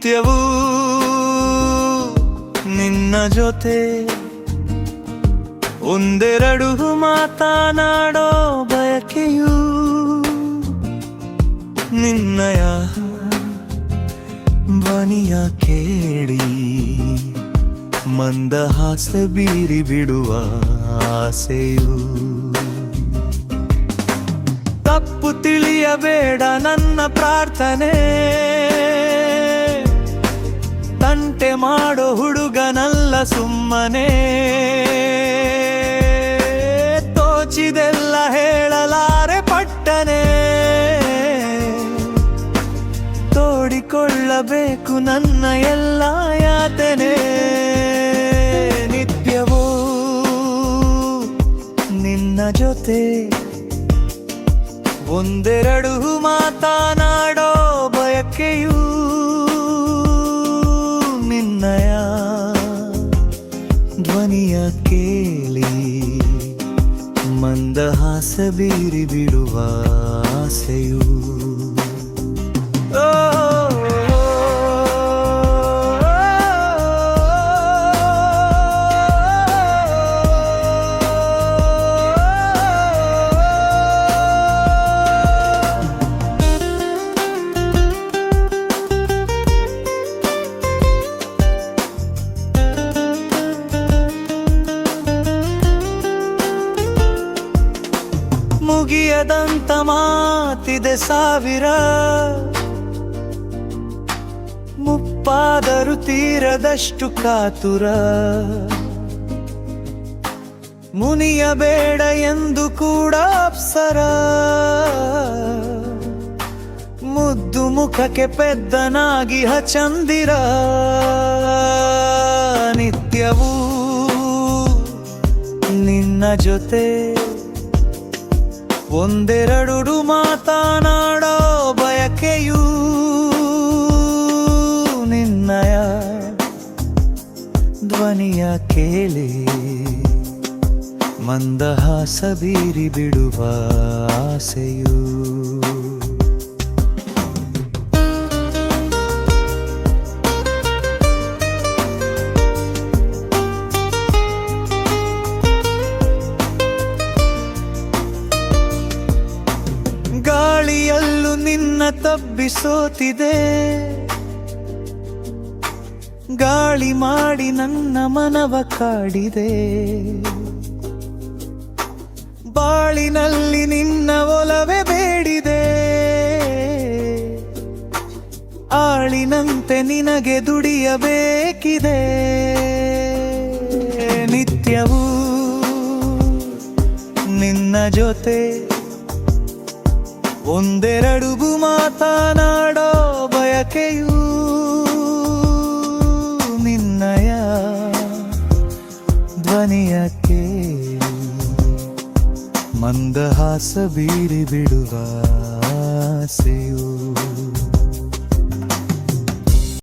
ನಿತ್ಯವೂ ನಿನ್ನ ಜೊತೆ. ಒಂದೆರಡು ಮಾತನಾಡೋ ಬಯಕೆಯೂ ನಿನ್ನಯ ಬನಿಯ ಕೇಳಿ. ಮಂದಹಾಸ ಬೀರಿ ಬಿಡುವ ಆಸೆಯು. ತಪ್ಪು ತಿಳಿಯಬೇಡ ನನ್ನ ಪ್ರಾರ್ಥನೆ. ಮಾಡೋ ಹುಡುಗನಲ್ಲ ಸುಮ್ಮನೆ. ತೋಚಿದೆಲ್ಲ ಹೇಳಲಾರೆ ಪಟ್ಟನೆ. ತೋಡಿಕೊಳ್ಳಬೇಕು ನನ್ನ ಎಲ್ಲ ಯಾತನೆ. ನಿತ್ಯವೂ ನಿನ್ನ ಜೊತೆ ಒಂದೆರಡು ಮಾತನಾಡೋ ಧ್ವನಿಯ ಕೇಳಿ ಮಂದಹಾಸ ಬೀರಿ ಬಿಡುವ ಆಸೆಯೂ ಮುಗಿಯದಂತ ಮಾತಿದೆ ಸಾವಿರ. ಮುಪ್ಪಾದರೂ ತೀರದಷ್ಟು ಕಾತುರ. ಮುನಿಯಬೇಡ ಎಂದು ಕೂಡ ಅಪ್ಸರ. ಮುದ್ದು ಮುಖಕ್ಕೆ ಪೆದ್ದನಾಗಿ ಹಚಂದಿರ. ನಿತ್ಯವೂ ನಿನ್ನ ಜೊತೆ. ಒಂದೆರಡು ಮಾತನಾಡೋ ಬಯಕೆಯೂ ನಿನ್ನಯ ಧ್ವನಿಯ ಕೇಳಿ ಮಂದಹಾಸ ಬೀರಿ ಬಿಡುವ ಆಸೆಯೂ ನಿನ್ನ ತಬ್ಬಿಸೋತಿದೆ. ಗಾಳಿ ಮಾಡಿ ನನ್ನ ಮನವ ಕಾಡಿದೆ. ಬಾಳಿನಲ್ಲಿ ನಿನ್ನ ಒಲವೆ ಬೇಡಿದೆ. ಆಳಿನಂತೆ ನಿನಗೆ ದುಡಿಯಬೇಕಿದೆ. ನಿತ್ಯವೂ ನಿನ್ನ ಜೊತೆ ಒಂದೆರಡು ಮಾತನಾಡೋ ಬಯಕೆಯೂ ನಿನ್ನಯ ಧ್ವನಿಯ ಕೇಳಿ. ಮಂದಹಾಸ ಬೀರಿ ಬಿಡುವ ಆಸೆಯೂ